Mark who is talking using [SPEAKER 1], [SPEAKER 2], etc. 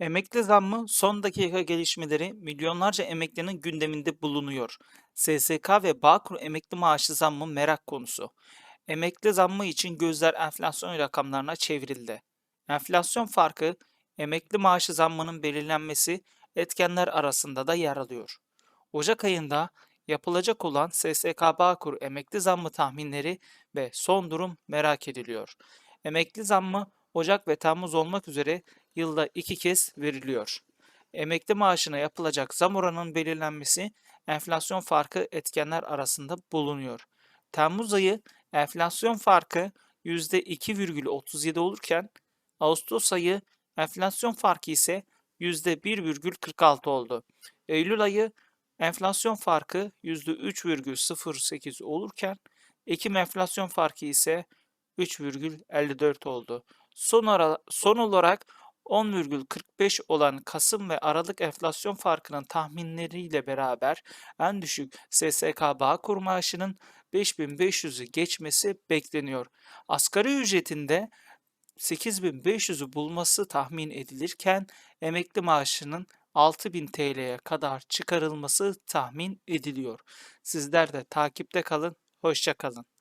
[SPEAKER 1] Emekli zammı son dakika gelişmeleri milyonlarca emeklinin gündeminde bulunuyor. SSK ve Bağkur emekli maaşı zammı merak konusu. Emekli zammı için gözler enflasyon rakamlarına çevrildi. Enflasyon farkı, emekli maaşı zammının belirlenmesi etkenler arasında da yer alıyor. Ocak ayında yapılacak olan SSK Bağkur emekli zammı tahminleri ve son durum merak ediliyor. Emekli zammı Ocak ve Temmuz olmak üzere yılda iki kez veriliyor. Emekli maaşına yapılacak zam oranının belirlenmesi enflasyon farkı etkenler arasında bulunuyor. Temmuz ayı enflasyon farkı %2,37 olurken Ağustos ayı enflasyon farkı ise %1,46 oldu. Eylül ayı enflasyon farkı %3,08 olurken Ekim enflasyon farkı ise 3,54 oldu. Son, ara, son olarak 10,45 olan Kasım ve Aralık enflasyon farkının tahminleriyle beraber en düşük SSK Bağkur maaşının 5500'ü geçmesi bekleniyor. Asgari ücretinde 8500'ü bulması tahmin edilirken emekli maaşının 6000 TL'ye kadar çıkarılması tahmin ediliyor. Sizler de takipte kalın, hoşça kalın.